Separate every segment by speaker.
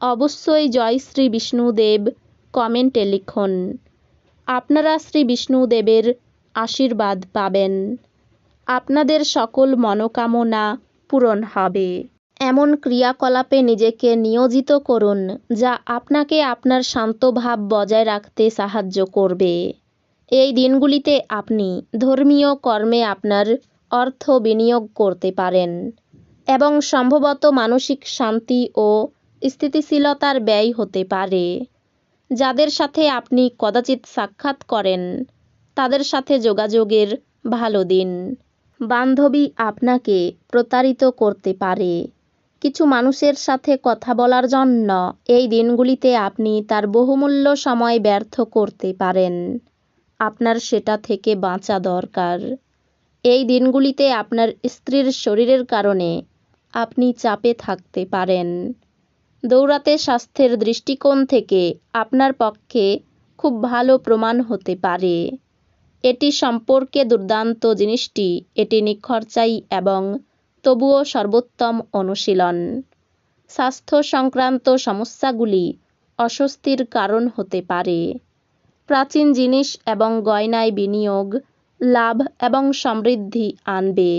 Speaker 1: অবশ্যই জয় শ্রী বিষ্ণুদেব, কমেন্টে লিখুন। আপনারা শ্রী বিষ্ণুদেবের আশীর্বাদ পাবেন। আপনাদের সকল মনোকামনা পূরণ হবে। এমন ক্রিয়াকলাপে নিজেকে নিয়োজিত করুন, যা আপনাকে আপনার শান্ত ভাব বজায় রাখতে সাহায্য করবে। এই দিনগুলিতে আপনি ধর্মীয় কর্মে আপনার অর্থ বিনিয়োগ করতে পারেন এবং সম্ভবত মানসিক শান্তি ও স্থিতিশীলতার ব্যয় হতে পারে। যাদের সাথে আপনি কদাচিৎ সাক্ষাৎ করেন, তাদের সাথে যোগাযোগের ভালো দিন। বান্ধবী আপনাকে প্রতারিত করতে পারে। কিছু মানুষের সাথে কথা বলার জন্য এই দিনগুলিতে আপনি তার বহুমূল্য সময় ব্যর্থ করতে পারেন। আপনার সেটা থেকে বাঁচা দরকার। এই দিনগুলিতে আপনার স্ত্রীর শরীরের কারণে আপনি চাপে থাকতে পারেন। দৌড়াতে স্বাস্থ্যের দৃষ্টিকোণ থেকে আপনার পক্ষে খুব ভালো প্রমাণ হতে পারে। এটি সম্পর্কে দুর্দান্ত জিনিসটি, এটি নিখরচাই এবং তবুও সর্বোত্তম অনুশীলন। স্বাস্থ্য সংক্রান্ত সমস্যাগুলি অস্বস্তির কারণ হতে পারে। প্রাচীন জিনিস এবং গয়নায় বিনিয়োগ, লাভ এবং সমৃদ্ধি আনবে।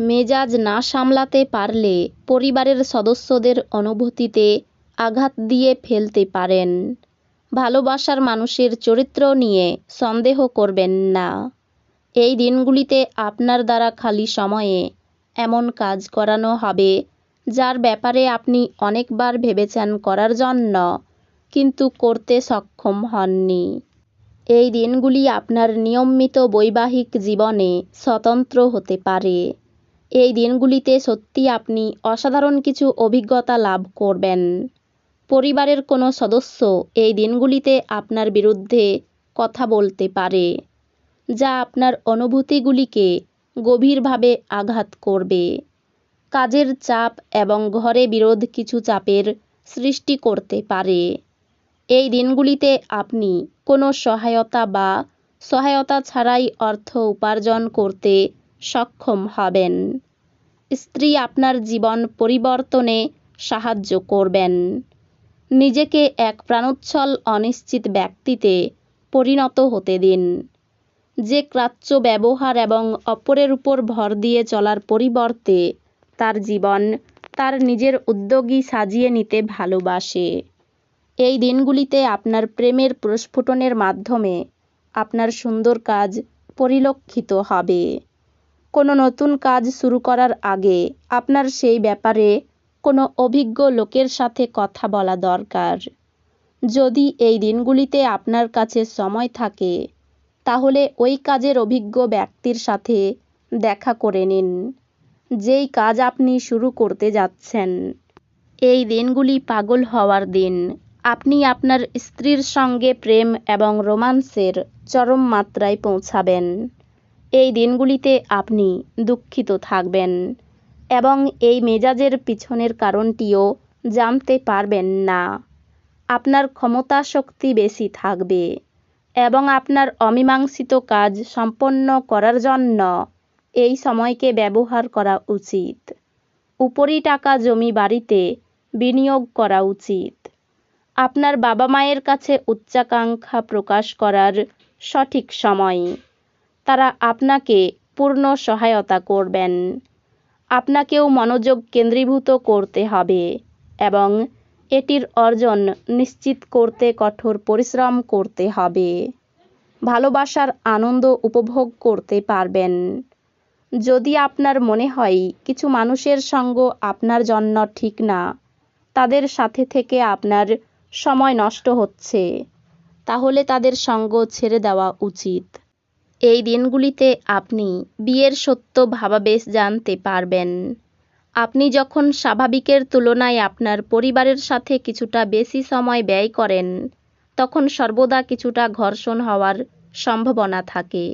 Speaker 1: মেজাজ না সামলাতে পারলে পরিবারের সদস্যদের অনুভূতিতে আঘাত দিয়ে ফেলতে পারেন। ভালোবাসার মানুষের চরিত্র নিয়ে সন্দেহ করবেন না। এই দিনগুলিতে আপনার দ্বারা খালি সময়ে এমন কাজ করানো হবে, যার ব্যাপারে আপনি অনেকবার ভেবেছেন করার জন্য, কিন্তু করতে সক্ষম হননি। এই দিনগুলি আপনার নিয়মিত বৈবাহিক জীবনে স্বতন্ত্র হতে পারে। এই দিনগুলিতে সত্যি আপনি অসাধারণ কিছু অভিজ্ঞতা লাভ করবেন। পরিবারের কোনো সদস্য এই দিনগুলিতে আপনার বিরুদ্ধে কথা বলতে পারে, যা আপনার অনুভূতিগুলিকে গভীরভাবে আঘাত করবে। কাজের চাপ এবং ঘরে বিরোধ কিছু চাপের সৃষ্টি করতে পারে। এই দিনগুলিতে আপনি কোনো সহায়তা বা সহায়তা ছাড়াই অর্থ উপার্জন করতে সক্ষম হবেন। স্ত্রী আপনার জীবন পরিবর্তনে সাহায্য করবেন। নিজেকে এক প্রাণোচ্ছল, অনিশ্চিত ব্যক্তিতে পরিণত হতে দিন। যে ক্রাচ্য ব্যবহার এবং অপরের উপর ভর দিয়ে চলার পরিবর্তে তার জীবন তার নিজের উদ্যোগী সাজিয়ে নিতে ভালোবাসে। এই দিনগুলিতে আপনার প্রেমের প্রস্ফুটনের মাধ্যমে আপনার সুন্দর কাজ পরিলক্ষিত হবে। কোনো নতুন কাজ শুরু করার আগে আপনার সেই ব্যাপারে কোনো অভিজ্ঞ লোকের সাথে কথা বলা দরকার। যদি এই দিনগুলিতে আপনার কাছে সময় থাকে, তাহলে ওই কাজের অভিজ্ঞ ব্যক্তির সাথে দেখা করে নিন। যেই কাজ আপনি শুরু করতে যাচ্ছেন, এই দিনগুলি পাগল হওয়ার দিন। আপনি আপনার স্ত্রীর সঙ্গে প্রেম এবং রোমান্সের চরম মাত্রায় পৌঁছাবেন। এই দিনগুলিতে আপনি দুঃখিত থাকবেন এবং এই মেজাজের পিছনের কারণটিও জানতে পারবেন না। আপনার ক্ষমতা শক্তি বেশি থাকবে এবং আপনার অমীমাংসিত কাজ সম্পন্ন করার জন্য এই সময়কে ব্যবহার করা উচিত। উপরি টাকা জমি বাড়িতে বিনিয়োগ করা উচিত। আপনার বাবা মায়ের কাছে উচ্চাকাঙ্ক্ষা প্রকাশ করার সঠিক সময়। তারা আপনাকে পূর্ণ সহায়তা করবেন। আপনাকেও মনোযোগ কেন্দ্রীভূত করতে হবে এবং এটির অর্জন নিশ্চিত করতে কঠোর পরিশ্রম করতে হবে। ভালোবাসার আনন্দ উপভোগ করতে পারবেন। যদি আপনার মনে হয় কিছু মানুষের সঙ্গ আপনার জন্য ঠিক না, তাদের সাথে থেকে আপনার সময় নষ্ট হচ্ছে, তাহলে তাদের সঙ্গ ছেড়ে দেওয়া উচিত। এই দিনগুলিতে আপনি বিয়ের সত্য ভাবাবেশ জানতে পারবেন। আপনি যখন স্বাভাবিকের তুলনায় আপনার পরিবারের সাথে কিছুটা বেশি সময় ব্যয় করেন, তখন সর্বদা কিছুটা ঘর্ষণ হওয়ার সম্ভাবনা থাকে।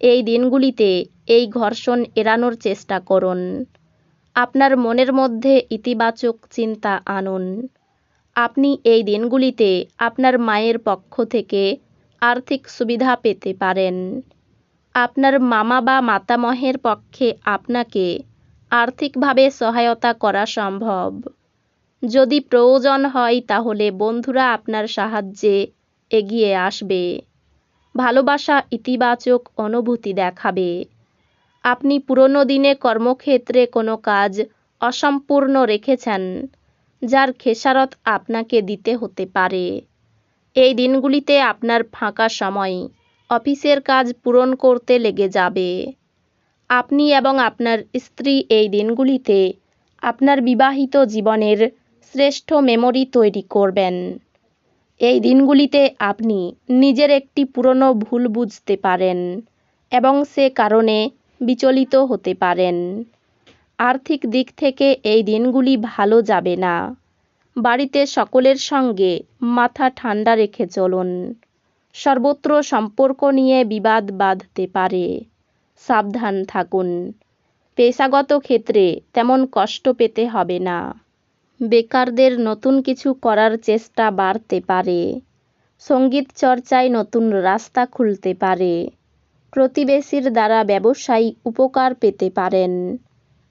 Speaker 1: এই দিনগুলিতে এই ঘর্ষণ এড়ানোর চেষ্টা করুন। আপনার মনের মধ্যে ইতিবাচক চিন্তা আনুন। আপনি এই দিনগুলিতে আপনার মায়ের পক্ষ থেকে আর্থিক সুবিধা পেতে পারেন। আপনার মামা বা মাতামহের পক্ষে আপনাকে আর্থিকভাবে সহায়তা করা সম্ভব। যদি প্রয়োজন হয় তাহলে বন্ধুরা আপনার সাহায্যে এগিয়ে আসবে। ভালোবাসা ইতিবাচক অনুভূতি দেখাবে। আপনি পুরনো দিনে কর্মক্ষেত্রে কোনো কাজ অসম্পূর্ণ রেখেছেন, যার খেসারত আপনাকে দিতে হতে পারে। এই দিনগুলিতে আপনার ফাঁকা সময়, অফিসের কাজ পূরণ করতে লেগে যাবে। আপনি এবং আপনার স্ত্রী এই দিনগুলিতে আপনার বিবাহিত জীবনের শ্রেষ্ঠ মেমোরি তৈরি করবেন। এই দিনগুলিতে আপনি নিজের একটি পুরনো ভুল বুঝতে পারেন এবং সে কারণে বিচলিত হতে পারেন। আর্থিক দিক থেকে এই দিনগুলি ভালো যাবে না। বাড়িতে সকলের সঙ্গে মাথা ঠান্ডা রেখে চলুন। সর্বত্র সম্পর্ক নিয়ে বিবাদ বাঁধতে পারে। সাবধান থাকুন। পেশাগত ক্ষেত্রে তেমন কষ্ট পেতে হবে না। বেকারদের নতুন কিছু করার চেষ্টা বাড়তে পারে। সংগীত চর্চায় নতুন রাস্তা খুলতে পারে। প্রতিবেশীর দ্বারা ব্যবসায়ী উপকার পেতে পারেন।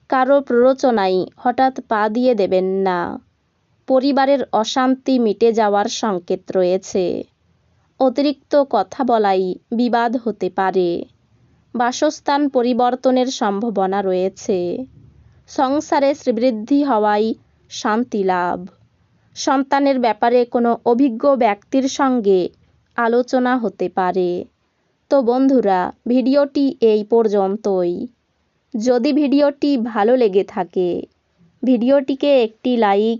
Speaker 1: কারও প্ররোচনায় হঠাৎ পা দিয়ে দেবেন না। পরিবারের অশান্তি মিটে যাওয়ার সংকেত রয়েছে। অতিরিক্ত কথা বলাই বিবাদ হতে পারে। বাসস্থান পরিবর্তনের সম্ভাবনা রয়েছে। সংসারে শ্রীবৃদ্ধি হওয়াই শান্তি লাভ। সন্তানের ব্যাপারে কোনো অভিজ্ঞ ব্যক্তির সঙ্গে আলোচনা হতে পারে। তো বন্ধুরা, ভিডিওটি এই পর্যন্তই। যদি ভিডিওটি ভালো লেগে থাকে, ভিডিওটিকে একটি লাইক